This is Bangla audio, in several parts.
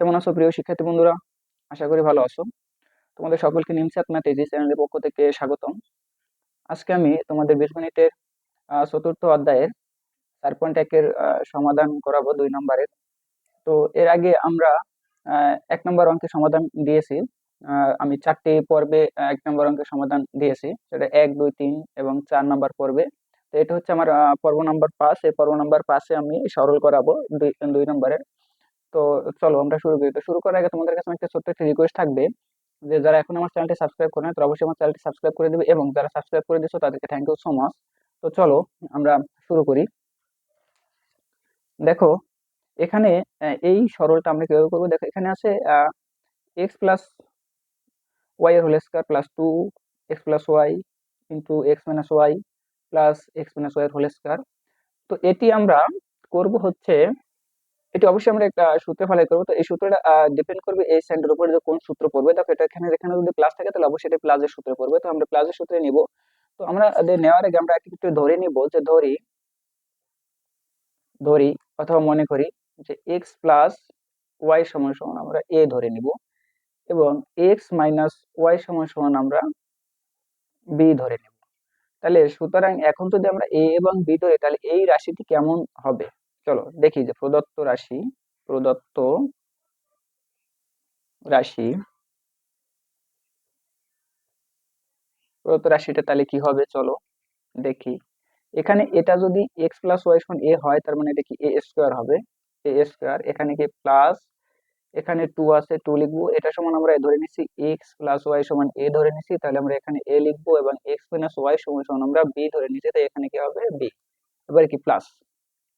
কেমন আছো প্রিয় শিক্ষার্থী বন্ধুরা? আশা করি ভালো আছো। তোমাদের সকলকে নিমসাত ম্যাথ এই চ্যানেলের পক্ষ থেকে স্বাগতম। আজকে আমি তোমাদের বীজগণিতের চতুর্থ অধ্যায়ের চার পয়েন্ট একের সমাধান করাবো দুই নম্বরের। তো এর আগে আমরা এক নম্বর অঙ্কের সমাধান দিয়েছি। আমি চারটি পর্বে এক নম্বর অঙ্কের সমাধান দিয়েছি। সেটা এক, দুই, তিন এবং চার নম্বর পর্বে। তো এটা হচ্ছে আমার পর্ব নাম্বার পাঁচ। এই পর্ব নাম্বার পাঁচে আমি সরল করাবো দুই দুই নম্বরের। তো চলো আমরা শুরু করি। তো শুরু করার আগে তোমাদের কাছে একটা ছোট্ট একটা রিকোয়েস্ট থাকবে যে যারা এখন আমার চ্যানেলটি সাবস্ক্রাইব করে তারা অবশ্যই আমার চ্যানেলটি সাবস্ক্রাইব করে দেবে এবং যারা সাবস্ক্রাইব করে দিছো তাদেরকে থ্যাংক ইউ সো মাচ তো চলো আমরা শুরু করি। দেখো, এখানে এই সরলটা আমরা কীভাবে করব? দেখো, এখানে আছে এক্স প্লাস ওয়াই এর whole square plus two x plus y into x minus y plus x minus y এর হোল স্কয়ার তো এটি আমরা করব হচ্ছে এটি অবশ্যই আমরা একটা সূত্রে ফেলাই করব। তো এই সূত্রটা ডিপেন্ড করবে এই সাইডের উপরে যে কোন সূত্র পড়বে। দেখো, এটা এখানে এখানে যদি প্লাস থাকে, তাহলে অবশ্যই এটা প্লাসের সূত্রে পড়বে। তো আমরা প্লাসের সূত্রে নিব। তো আমরা নেওয়ার আগে আমরা একটু ধরে নিব যে ধরি ধরি অথবা মনে করি যে এক্স প্লাস ওয়াই সমান সমান আমরা এ ধরে নিব এবং এক্স মাইনাস ওয়াই সমান সমান আমরা বি ধরে নিব। তাহলে সুতরাং এখন যদি আমরা এ এবং বি ধরি, তাহলে এই রাশিটি কেমন হবে? চলো দেখি যে প্রদত্ত রাশি প্রদত্ত রাশি, প্রদত্ত রাশিটা তাহলে কি হবে? চলো দেখি। এখানে এটা যদি এক্স প্লাস ওয়াই সমান এ হয়, তার মানে এটা কি এ স্কোয়ার হবে? এ স্কোয়ার এখানে কি প্লাস এখানে টু আছে টু লিখব। এটা সমান আমরা ধরে নিচ্ছি এক্স প্লাস ওয়াই সমান এ ধরে নিচ্ছি তাহলে আমরা এখানে এ লিখব এবং এক্স মাইনাস ওয়াই সমান সমান আমরা বি ধরে নিচ্ছি তাই এখানে কি হবে? বি এবারে কি প্লাস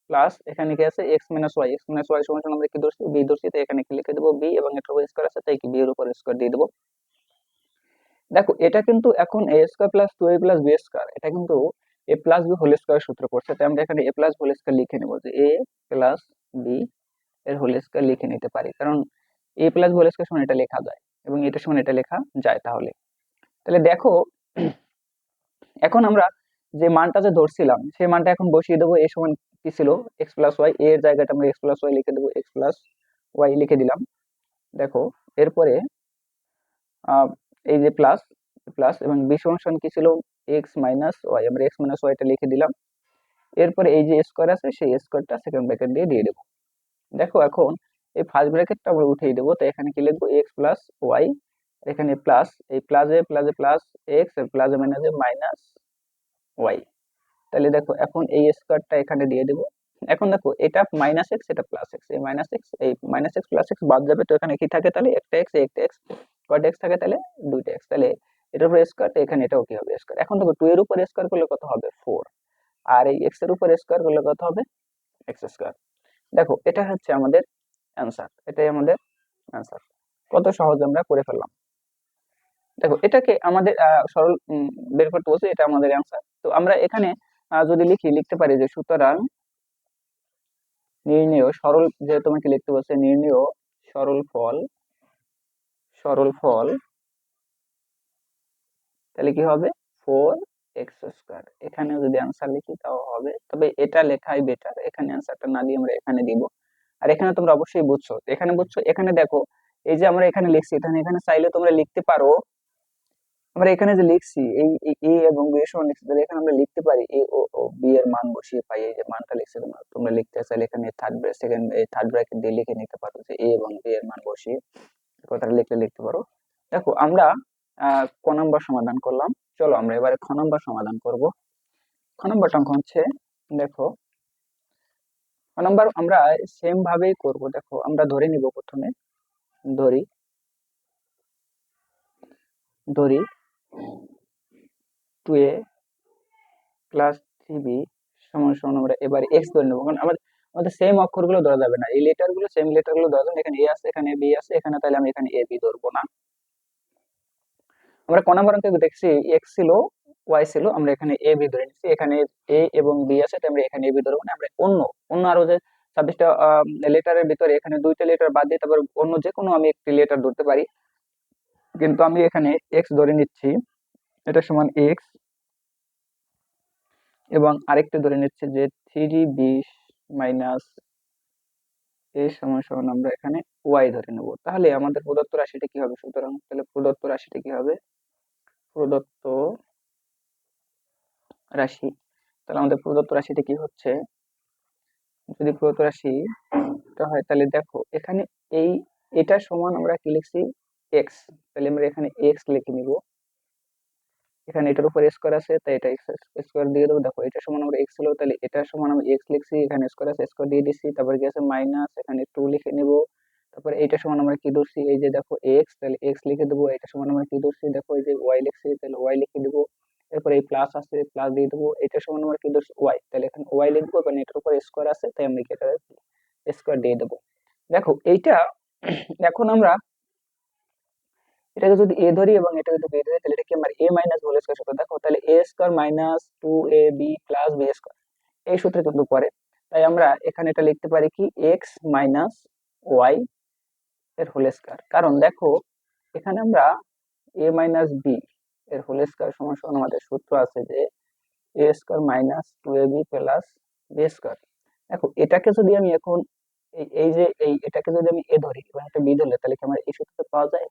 প্লাস এখানে কি আছে? X minus y x minus y সমান আমরা কি ধরছি? বি ধরছি, তাই এখানে কি লিখে দেবো? বি এবং এটার উপর স্কোয়ার আছে, তাই কি? বি এর উপর স্কোয়ার দিয়ে দেবো। দেখো, এটা কিন্তু এখন a square plus two a plus b square এটা কিন্তু a plus b whole square সূত্র পড়ছে তাই আমরা এখানে এ প্লাস হোল স্কোয়ার লিখে নেব যে এ প্লাস বি এর হোল স্কোয়ার লিখে নিতে পারি, কারণ এ প্লাস হোল স্কোয়ার সমান এটা লেখা যায়, এবং এটা সমান এটা লেখা যায় তাহলে। তাহলে দেখো, এখন আমরা যে মানটা যে ধরছিলাম সেই মানটা এখন বসিয়ে দেবো এ সমান কি ছিল? এক্স প্লাস ওয়াই এর জায়গাটা আমরা এক্স প্লাস ওয়াই লিখে দেবো এক্স প্লাস ওয়াই লিখে দিলাম। দেখো, এরপরে এই যে প্লাস প্লাস এবং বি সমান কি ছিল? এক্স মাইনাস ওয়াই আমরা এক্স মাইনাস ওয়াইটা লিখে দিলাম। এরপরে এই যে স্কোয়ার আছে, সেই স্কোয়ারটা সেকেন্ড ব্র্যাকেট দিয়ে দিয়ে দেবো। দেখো এখন, এই ফার্স্ট ব্র্যাকেটটা আমরা উঠিয়ে দেবো, তো এখানে কি লিখব? এক্স প্লাস ওয়াই এখানে প্লাস এই প্লাসে প্লাসে প্লাস এক্স প্লাসে মাইনাসে মাইনাস ওয়াই তাহলে দেখো এখন এই স্কোয়ারটা এখানে দিয়ে দেবো। এখন দেখো এটা মাইনাস এক্স এটা প্লাস এক্স এই মাইনাস এক্স এই মাইনাস এক্স প্লাস এক্স বাদ যাবে তো এখানে কি থাকে তাহলে? একটা এক্স একটা এক্স কয়টা এক্স থাকে তাহলে দুইটা এক্স তাহলে এটার উপর স্কোয়ার এখানে এটাও কি হবে স্কোয়ার এখন দেখো টু এর উপর স্কোয়ার করলে কত হবে? ফোর আর এই এক্সের উপর স্কোয়ার করলে কত হবে? এক্স স্কোয়ার দেখো এটা হচ্ছে আমাদের অ্যান্সার এটাই আমাদের অ্যান্সার কত সহজ আমরা করে ফেললাম। দেখো এটাকে আমাদের সরল বের করতে বলছে, এটা আমাদের অ্যান্সার তো আমরা এখানে যদি লিখি, লিখতে পারি যে সুতরাং নির্ণয় সরল যে তোমাকে লিখতে বলছে, নির্ণয় সরল ফল সরল ফল, তাহলে কি হবে? Four x square. এখানে যদি আনসার লিখি, তাও হবে। তবে এটা লেখাই বেটার এখানে অ্যান্সারটা না দিয়ে আমরা এখানে দিব। আর এখানে তোমরা অবশ্যই বুঝছ। এখানে বুঝছ, এখানে দেখো, এই যে আমরা এখানে লিখছি এখানে এখানে চাইলে তোমরা লিখতে পারো আমরা এখানে যে লিখছি, এই এ এবং বি এর সমান লিখছি, তাহলে এখানে আমরা লিখতে পারি এ ও ও, বি এর মান বসিয়ে পাই, এই যে মানটা লিখছি তোমরা তোমরা লিখতে চাইলে এখানে third bracket second third bracket দিয়ে লিখে নিতে পারো যে এ এবং বি এর মান বসিয়ে কথাটা লিখলে লিখতে পারো। দেখো, আমরা ক নম্বর সমাধান করলাম। চলো আমরা এবারে খ নম্বর সমাধান করব। খ নম্বরটা অঙ্ক হচ্ছে, দেখো, খ নম্বর আমরা সেম ভাবেই করব, দেখো, আমরা ধরে নিব প্রথমে, ধরি ধরি two a plus three b সমান আমরা এবার এক্স ধরে নেব। কারণ আমাদের আমাদের সেম অক্ষরগুলো ধরা যাবে না। এই লেটারগুলো সেম লেটারগুলো ধরা যাবে এখানে এ আছে, এখানে বি আছে, এখানে তাহলে আমি এখানে এ বি ধরবো না। আমরা ক নম্বর অঙ্কে দেখছি এক্স ছিল ওয়াই ছিল, আমরা এখানে এ বি ধরে নিচ্ছি। এখানে এ এবং বি আছে আমরা এখানে এ বি ধরবো না। আমরা অন্য অন্য আরও যে ছাব্বিশটা লেটারের ভিতরে এখানে দুইটা লেটার বাদ দিয়ে তারপর অন্য যে কোনো আমি একটি লেটার ধরতে পারি। কিন্তু আমি এখানে এক্স ধরে নিচ্ছি। এটা সমান এক্স এবং আরেকটা ধরে নিচ্ছে যে থ্রি বি মাইনাস এ সমান সমান আমরা এখানে ওয়াই ধরে নেব। তাহলে আমাদের প্রদত্ত রাশিটা কি হবে? সুতরাং তাহলে প্রদত্ত রাশিটা কি হবে? প্রদত্ত রাশি। তাহলে আমাদের প্রদত্ত রাশিটা কি হচ্ছে? যদি প্রদত্ত রাশি হয়, তাহলে দেখো এখানে এই, এটা সমান আমরা কি লিখছি? এক্স তাহলে আমরা এখানে এক্স লিখে নিব। এখানে এটার উপর স্কোয়ার আছে, তাই এটা এক্স স্কোয়ার দিয়ে দেবো। দেখো, এটা সমান আমরা এক্স ছিল তাহলে এটা সমান আমি এক্স লিখছি, এখানে স্কোয়ার আছে স্কোয়ার দিয়ে দিচ্ছি তারপর কি আছে মাইনাস এখানে টু লিখে নিব। তারপরে এইটা সমান আমরা কি ধরছি, এই যে দেখো এক্স তাহলে এক্স লিখে দেবো, এটা সমান আমরা কি ধরছি, দেখো এই যে ওয়াই লিখছি, তাহলে ওয়াই লিখে দেবো। এরপরে এই প্লাস আছে প্লাস দিয়ে দেবো, এটা সমান আমরা কি ধরছি ওয়াই তাহলে এখানে ওয়াই লিখব, এবার এটার উপর স্কোয়ার আছে, তাই আমরা কি এটা স্কোয়ার দিয়ে দেবো। দেখো, এইটা, এখন আমরা এটাকে যদি এ ধরি এবং এটা যদি বি ধরি, তাহলে এটা কি আমার এ মাইনাস হোল স্কোয়ার সূত্র দেখো, তাহলে a square minus two a b plus b square এই সূত্রে কিন্তু পরে। তাই আমরা এখানে এটা লিখতে পারি কি? এক্স মাইনাস ওয়াই এর হোল স্কোয়ার কারণ দেখো, এখানে আমরা এ মাইনাস বি এর হোল স্কোয়ার সমান সমান আমাদের সূত্র আছে যে a square minus two a b plus b square দেখো, এটাকে যদি আমি এখন এই যে এই, এটাকে যদি আমি এ ধরি এবং একটা বি ধরলে তাহলে কি আমার এই সূত্রটা পাওয়া যায়?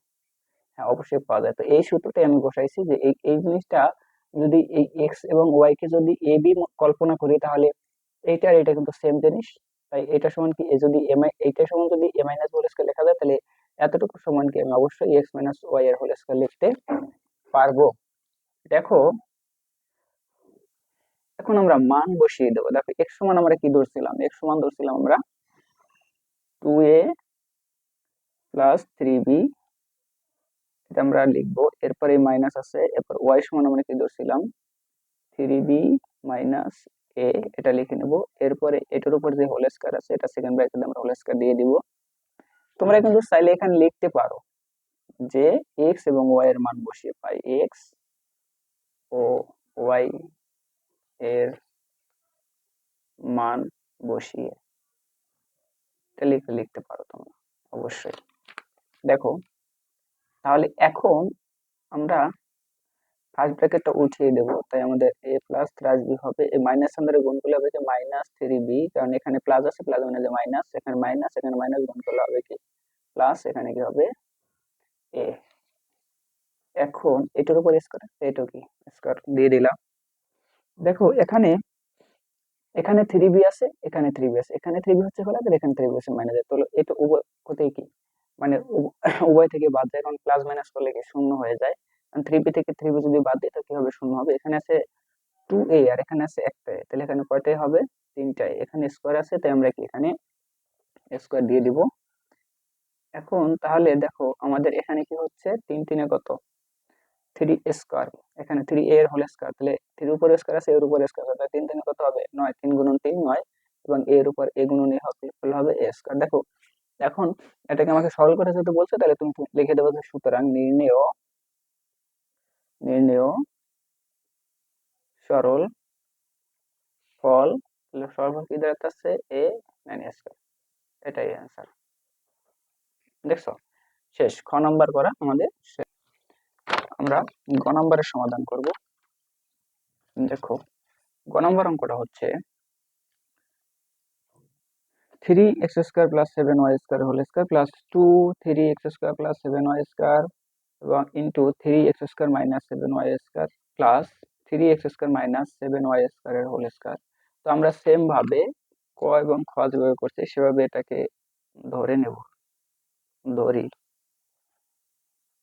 হ্যাঁ অবশ্যই পাওয়া যায়। তো এই সূত্রটাই আমি বসাইছি যে এই এই জিনিসটা যদি এই এক্স এবং ওয়াই কে যদি এ বি কল্পনা করি তাহলে এইটা আর এটা কিন্তু সেম জিনিস। তাই এটা সমান কি যদি এম আই এইটা সমান যদি এ মাইনাস হোল স্কোয়ার লেখা যায় তাহলে এতটুকু সমান কি আমি অবশ্যই এক্স মাইনাস ওয়াই এর হোল স্কোয়ার লিখতে পারব। দেখো, এখন আমরা মান বসিয়ে দেবো। দেখো এক্স সমান আমরা কি ধরছিলাম? এক্স সমান ধরছিলাম আমরা two a plus three b এটা আমরা লিখব। এরপরে মাইনাস আছে এরপর ওয়াই সমান আমরা কি ধরছিলাম? থ্রি বি মাইনাস এ এটা লিখে নেব। এরপরে এটার উপর যে হোল স্কয়ার আছে এটা সেকেন্ড ব্র্যাকেটে আমরা হোল স্কয়ার দিয়ে দিব। তোমরা কিন্তু চাইলে এখানে লিখতে পারো যে এক্স এবং ওয়াই এর মান বসিয়ে পাই। এক্স ও ওয়াই এর মান বসিয়ে। এটা লিখে লিখতে পারো তোমরা অবশ্যই। দেখো তাহলে এখন আমরা ফার্স্ট ব্র্যাকেটটা উঠিয়ে দেবো। তাই আমাদের এ প্লাস প্লাস বি হবে। এই মাইনাস আমাদের গুণ করলে হবে যে মাইনাস থ্রি বি কারণ এখানে প্লাস আছে প্লাস মানে যে মাইনাস এখানে মাইনাস এখানে মাইনাস গুণ করলে হবে কি? প্লাস এখানে কি হবে? এ এখন এটার উপর স্কোয়ার এটাও কি? স্কোয়ার দিয়ে দিলাম। দেখো, এখানে এখানে থ্রি বি আছে, এখানে থ্রি বি আছে। এখানে থ্রি বি হচ্ছে হলে এখানে থ্রি বি আছে মাইনাস তো এটা উভয় কোথায় কি? মানে উভয় থেকে বাদ যায়। কারণ প্লাস মাইনাস করলে কি শূন্য হয়ে যায়? থ্রি বি থেকে থ্রি বি যদি বাদ দিই তো কি হবে শূন্য হবে? এখানে আছে টু এ আর এখানে আছে একটা এ তাহলে এখানে কয়টাই হবে? তিনটাই। এখানে স্কোয়ার আছে তাই আমরা কি এখানে স্কোয়ার দিয়ে দিব। এখন তাহলে দেখো আমাদের এখানে কি হচ্ছে? তিন তিনে কত? থ্রি স্কোয়ার এখানে থ্রি এর হোল স্কোয়ার তাহলে থ্রির উপর স্কোয়ার আছে এর উপর স্কোয়ার তাহলে তিন তিনে কত হবে? নয়। তিন গুণন তিন নয়। এবং এর উপর এ গুণন এ হবে হবে এ স্কোয়ার দেখো এখন এটাকে আমাকে সরল করে যেতে বলছে, তাহলে তুমি লিখে দেবো যে সুতরাং নির্ণেয় নির্ণেয় সরল ফল সরল ফল কি দাঁড়াচ্ছে এ নাইন স্কোয়ার এটাই অ্যান্সার দেখছ? শেষ। খ নাম্বার করা আমাদের আমরা গ নাম্বারের সমাধান করব। দেখো, গ নাম্বার অঙ্কটা হচ্ছে three x square plus seven y square whole square plus two three x square plus seven y square এবং into three x square minus seven y square plus three x square minus seven y স্কোয়ারের হোল স্কোয়ার তো আমরা সেম ভাবে ক এবং খ যেভাবে করছি, সেভাবে এটাকে ধরে নেব। ধরি।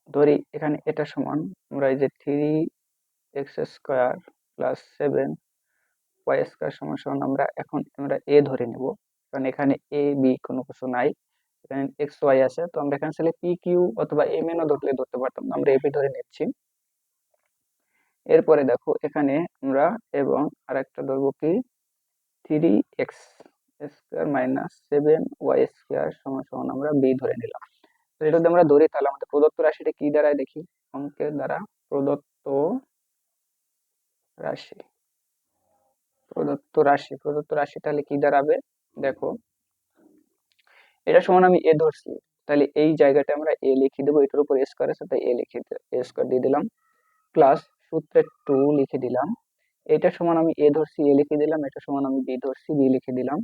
ধরি, এখানে এটা সমান। আমরা এই যে three x square plus seven y square সমান সমান আমরা এখন আমরা এ ধরে নেব। কারণ এখানে এ বি কোনো কিছু নাই। এখানে এক্স ওয়াই আছে। তো আমরা এখানে চাইলে পি কিউ অথবা এম এনও ধরলে ধরতে পারতাম। আমরা এপি ধরে নিচ্ছি। এরপরে দেখো, এখানে আমরা এবং আর একটা ধরবো কি? Three x square minus seven y square সমান সমান আমরা বি ধরে নিলাম। তো এটা যদি আমরা ধরি, তাহলে আমাদের প্রদত্ত রাশিটা কি দাঁড়ায় দেখি? অঙ্কের দ্বারা প্রদত্ত রাশি। প্রদত্ত রাশি প্রদত্ত রাশি তাহলে কি দাঁড়াবে? দেখো। এটা সমান আমি এ ধরছি। তাহলে এই জায়গাটা আমরা এ লিখে দেবো, এটার উপর স্কোয়ার আছে তাই এ লিখে এ স্কোয়ার দিয়ে দিলাম। প্লাস সূত্রে টু লিখে দিলাম। এটা সমান আমি এ ধরছি এ লিখে দিলাম। এটা সমান আমি বি ধরছি বি লিখে দিলাম।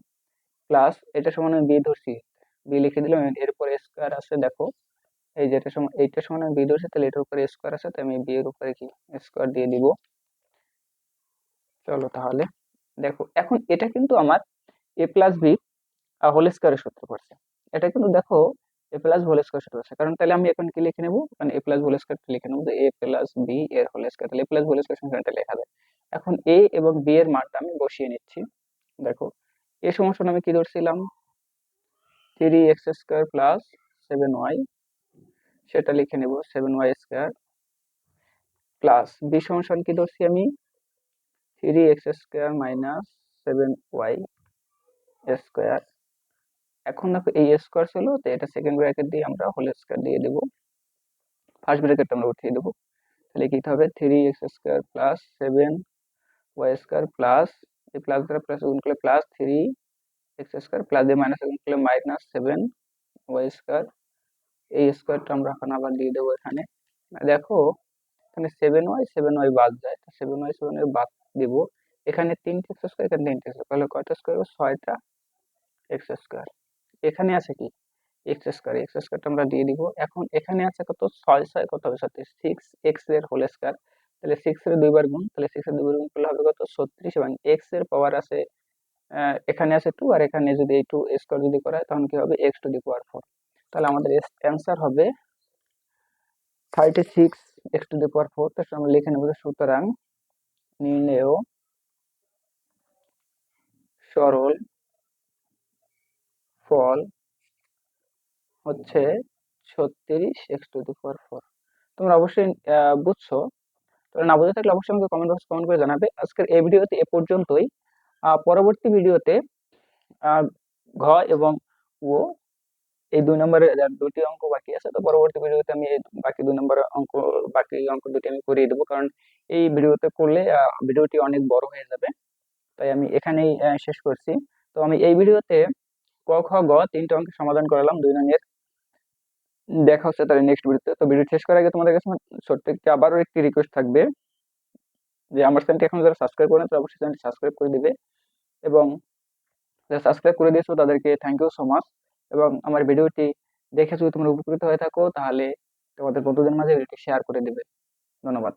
প্লাস এটা সমান আমি বি ধরছি বি লিখে দিলাম। এরপর স্কোয়ার আছে, দেখো। এই যেটা সমান, এইটার সমান আমি বি ধরছি, তাহলে এটার উপরে স্কোয়ার আছে, তাই আমি বি এর উপরে কি? স্কোয়ার দিয়ে দিব। চলো তাহলে। দেখো, এখন এটা কিন্তু আমার এ প্লাস বি হোল স্কোয়ারের সূত্র পড়ছে। এটা কিন্তু দেখো এ প্লাস হোল স্কোয়ার সূত্র আছে কারণ তাহলে আমি এখন কি লিখে নেব? মানে এ প্লাস হোল স্কোয়ার লিখে নেব যে এ প্লাস বি এর হোল স্কোয়ার তাহলে এ প্লাস হোল স্কোয়ার সংখ্যাটা লেখা যায় এখন এ এবং বি এর মানটা আমি বসিয়ে নিচ্ছি। দেখো এ সমস্যা আমি কি ধরছিলাম? Three x square plus seven y সেটা লিখে নেব seven y square plus b সমস্যা কি ধরছি আমি? Three x square minus seven y square এখন দেখো এই স্কোয়ার ছিল, তো এটা সেকেন্ড ব্র্যাকেট দিয়ে আমরা হোল স্কোয়ার দিয়ে দেব। ফার্স্ট ব্র্যাকেটটা আমরা উঠিয়ে দেবো। তাহলে কি হবে? Three x square plus seven y square plus এই প্লাস দ্বারা প্লাস গুণ করলে plus three x square plus দিয়ে মাইনাস গুণ করলে মাইনাস সেভেন ওয়াই স্কোয়ার এই স্কোয়ারটা আমরা এখন আবার দিয়ে দেবো এখানে। দেখো, এখানে সেভেন ওয়াই সেভেন ওয়াই বাদ যায়। তো সেভেন ওয়াই সেভেন ওয়াই বাদ দিব। এখানে তিনটে স্কোয়ার এখানে তিনটে এক্স তাহলে কয়টা স্কোয়ার ছয়টা। এক্স স্কোয়ার এখানে আছে কি? এক্স স্কোয়ার এক্স স্কোয়ারটা আমরা দিয়ে দিব। এখন এখানে আছে কত? ছয় ছয়, কত? হবে সত্যি সিক্স এক্সের হোল স্কোয়ার তাহলে সিক্স এর দুইবার গুণ, তাহলে সিক্স এর দুইবার গুণ করলে হবে কত? ছত্রিশ। এবং এক্সের পাওয়ার আছে এখানে আছে টু আর এখানে যদি এই টু স্কোয়ার যদি করা হয় তখন কি হবে? X to the power four তাহলে আমাদের অ্যান্সার হবে thirty six x to the power four তো আমরা লিখে নেব সুতরাং নির্ণেয় সরল ফল হচ্ছে ছত্রিশ x to the power four. তোমরা অবশ্যই বুঝছ? তোমরা না বুঝে থাকলে অবশ্যই আমাকে কমেন্ট বক্স কমেন্ট করে জানাবে। আজকের এই ভিডিওতে এ পর্যন্তই। পরবর্তী ভিডিওতে ঘ এবং ও, এই দুই নম্বরের দুটি অঙ্ক বাকি আছে। তো পরবর্তী ভিডিওতে আমি বাকি দুই নম্বরের অঙ্ক, বাকি অঙ্ক দুটি আমি করিয়ে দেবো। কারণ এই ভিডিওতে করলে ভিডিওটি অনেক বড় হয়ে যাবে। তাই আমি এখানেই শেষ করছি। তো আমি এই ভিডিওতে খ, গ তিনটে অঙ্কের সমাধান করালাম, দুই রঙের দেখা হচ্ছে তাহলে নেক্সট ভিডিওতে। তো ভিডিও শেষ করার আগে তোমাদের কাছে ছোট্ট একটি, আবারও একটি রিকোয়েস্ট থাকবে যে আমার চ্যানেলটি এখন যারা সাবস্ক্রাইব করেন তারা অবশ্যই চ্যানেলটি সাবস্ক্রাইব করে দিবে এবং যারা সাবস্ক্রাইব করে দিয়েছ তাদেরকে থ্যাংক ইউ সো মাচ এবং আমার ভিডিওটি দেখে যদি তোমরা উপকৃত হয়ে থাকো, তাহলে তোমাদের বন্ধুদের মাঝে ভিডিওটি শেয়ার করে দেবে। ধন্যবাদ।